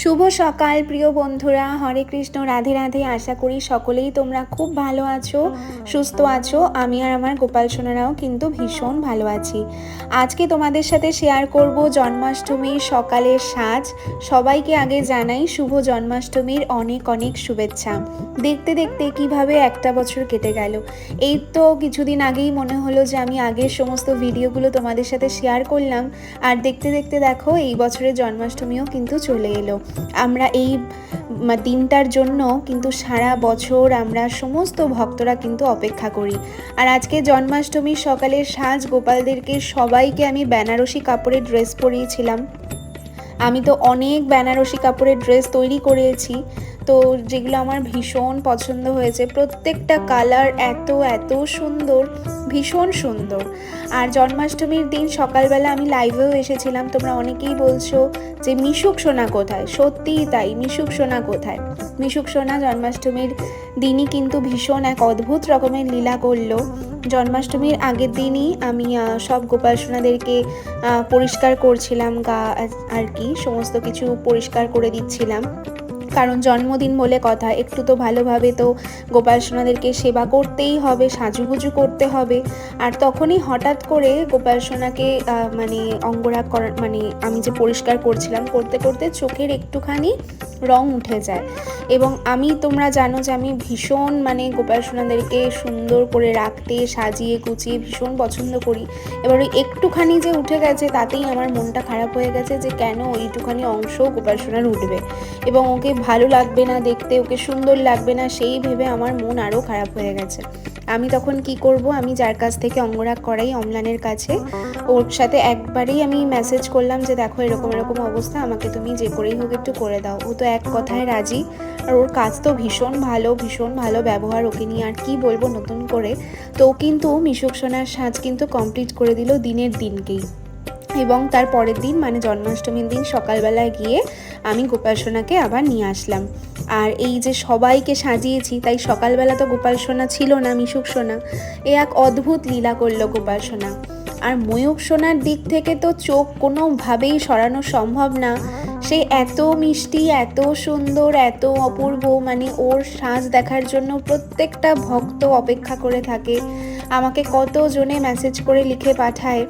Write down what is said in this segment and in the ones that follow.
শুভ সকাল প্রিয় বন্ধুরা। হরে কৃষ্ণ রাধে রাধে। আশা করি সকলেই তোমরা খুব ভালো আছো সুস্থ আছো। আমি আর আমার গোপাল সোনারাও কিন্তু ভীষণ ভালো আছি। আজকে তোমাদের সাথে শেয়ার করব জন্মাষ্টমীর সকালের সাজ। সবাইকে আগে জানাই শুভ জন্মাষ্টমীর অনেক অনেক শুভেচ্ছা। দেখতে দেখতে কীভাবে একটা বছর কেটে গেল। এই তো কিছুদিন আগেই মনে হলো যে আমি আগের সমস্ত ভিডিওগুলো তোমাদের সাথে শেয়ার করলাম। আর দেখতে দেখতে দেখো এই বছরের জন্মাষ্টমীও কিন্তু চলে এলো। আমরা এই দিনটার জন্য কিন্তু সারা বছর আমরা সমস্ত ভক্তরা কিন্তু অপেক্ষা করি। আর আজকে জন্মাষ্টমীর সকালে সাজ গোপালদেরকে সবাইকে আমি বেনারসি কাপড়ের ড্রেস পরিয়েছিলাম। আমি তো অনেক বেনারসি কাপড়ের ড্রেস তৈরি করেছি। তো যেগুলো আমার ভীষণ পছন্দ হয়েছে। প্রত্যেকটা কালার এত এত সুন্দর। ভীষণ সুন্দর। আর জন্মাষ্টমীর দিন সকালবেলা আমি লাইভেও এসেছিলাম। তোমরা অনেকেই বলছো যে মিশুক সোনা কোথায়? সত্যিই তাই, মিশুক সোনা কোথায়? মিশুক সোনা জন্মাষ্টমীর দিনই কিন্তু ভীষণ এক অদ্ভুত রকমের লীলা করল। জন্মাষ্টমীর আগের দিনই আমি সব গোপাল সোনাদেরকে পরিষ্কার করছিলাম গা, আর কি, সমস্ত কিছু পরিষ্কার করে দিচ্ছিলাম। কারণ জন্মদিন বলে কথা, একটু তো ভালোভাবে তো গোপাল সোনাদেরকে সেবা করতেই হবে, সাজুগুজু করতে হবে। আর তখনই হঠাৎ করে গোপাল সোনাকে মানে অঙ্গরাগ করার মানে আমি যে পরিষ্কার করছিলাম, করতে করতে চোখের একটুখানি রং উঠে যায়। এবং আমি, তোমরা জানো যে আমি ভীষণ মানে গোপাল সোনাদেরকে সুন্দর করে রাখতে, সাজিয়ে গুছিয়ে ভীষণ পছন্দ করি। এবার ওই একটুখানি যে উঠে গেছে, তাতেই আমার মনটা খারাপ হয়ে গেছে যে কেন ওইটুখানি অংশ গোপাল সোনার উঠবে। এবং ওকে ভালো লাগবে না দেখতে, ওকে সুন্দর লাগবে না, সেই ভেবে আমার মন আরও খারাপ হয়ে গেছে। আমি তখন কি করব? আমি যার কাছ থেকে অঙ্গরাগ করাই অম্লানের কাছে, ওর সাথে একবারেই আমি মেসেজ করলাম যে, দেখো, এরকম এরকম অবস্থা, আমাকে তুমি যে করেই হোক একটু করে দাও। ও তো এক কথায় রাজি। আর ওর কাজ তো ভীষণ ভালো ভীষণ ভালো ব্যবহার ওকে নিয়ে। আর কি বলব নতুন করে? তো কিন্তু মিশুক সোনার সাজ কিন্তু কমপ্লিট করে দিল দিনের দিনকেই। এবং তার পরের দিন মানে জন্মাষ্টমীর দিন সকালবেলায় গিয়ে আমি গোপাল সোনাকে আবার নিয়ে আসলাম। আর এই যে সবাইকে সাজিয়েছি, তাই সকালবেলা তো গোপাল সোনা ছিল না, মিশুক সোনা। এ এক অদ্ভুত লীলা করল গোপাল সোনা। আর ময়ূক সোনার দিক থেকে তো চোখ কোনোভাবেই সরানো সম্ভব না। সে এত মিষ্টি, এত সুন্দর, এত অপূর্ব মানে ওর সাজ দেখার জন্য প্রত্যেকটা ভক্ত অপেক্ষা করে থাকে। আমাকে কতজনে মেসেজ করে লিখে পাঠায়।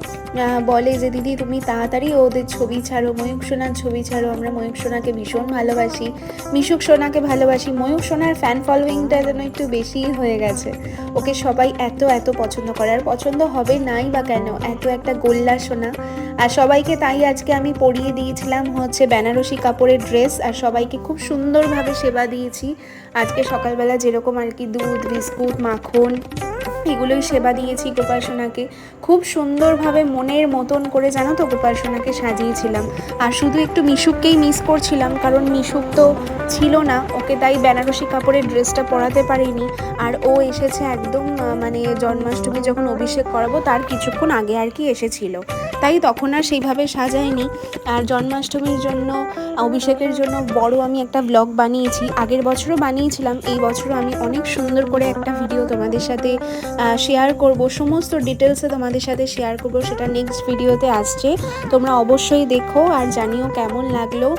বলে যে, দিদি, তুমি তাড়াতাড়ি ওদের ছবি ছাড়ো ময়ূক সোনার ছবি ছাড়ো, আমরা ময়ূক সোনাকে ভীষণ ভালোবাসি। মিশুক সোনাকে ভালোবাসি। ময়ূক সোনার ফ্যান ফলোয়িংটা যেন একটু বেশিই হয়ে গেছে। ওকে সবাই এত এত পছন্দ করে। আর পছন্দ হবে নাই বা কেন? এত একটা গোল্লা সোনা। আর সবাইকে তাই আজকে আমি পরিয়ে দিয়েছিলাম হচ্ছে বেনারসি কাপড়ের ড্রেস আর সবাইকে খুব সুন্দরভাবে সেবা দিয়েছি। আজকে সকালবেলা যেরকম আর কি দুধ, বিস্কুট, মাখন এগুলোই সেবা দিয়েছি গোপাল সোনাকে খুব সুন্দরভাবে মনের মতন করে জানো তো গোপাল সোনাকে সাজিয়েছিলাম। আর শুধু একটু মিশুককেই মিস করছিলাম, কারণ মিশুক তো ছিল না, ওকে তাই বেনারসি কাপড়ের ড্রেসটা পরাতে পারিনি। আর ও এসেছে একদম মানে জন্মাষ্টমী যখন অভিষেক করাবো, তার কিছুক্ষণ আগে আর কি এসেছিল। তাই তখন আর সেইভাবে সাজাইনি আর জন্মাষ্টমীর জন্য, অভিষেকের জন্য বড় আমি একটা ব্লগ বানিয়েছি। আগের বছরও বানিয়েছিলাম, এই বছরও আমি অনেক সুন্দর করে একটা ভিডিও তোমাদের সাথে শেয়ার করব, সমস্ত ডিটেলসে তোমাদের সাথে শেয়ার করব, সেটা নেক্সট ভিডিওতে আসছে। তোমরা অবশ্যই দেখো আর জানিও কেমন লাগল।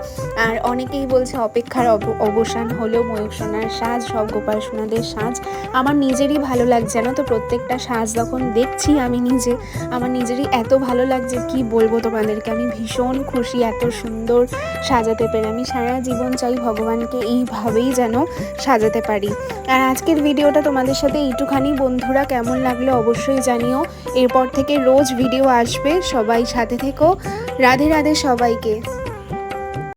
আর অনেকেই বলছে অপেক্ষার অব- অবসান হলো ময়ূর সোনার সাজ, সব গোপাল সোনাদের সাজ। আমার নিজেরই ভালো লাগছে, জানো তো? প্রত্যেকটা সাজ যখন দেখছি আমি নিজে, আমার নিজেরই এত ভালো লাগছে, কি বলব তোমাদেরকে? আমি ভীষণ খুশি, এত সুন্দর সাজাতে পেরে। আমি সারা জীবন চাই ভগবানকে এইভাবেই যেন সাজাতে পারি। আর আজকের ভিডিওটা তোমাদের সাথে এইটুখানি। বন্ধুরা কেমন লাগল অবশ্যই জানিও। এরপর থেকে রোজ ভিডিও আসবে, সবাই সাথে থেকো। রাধে রাধে সবাইকে।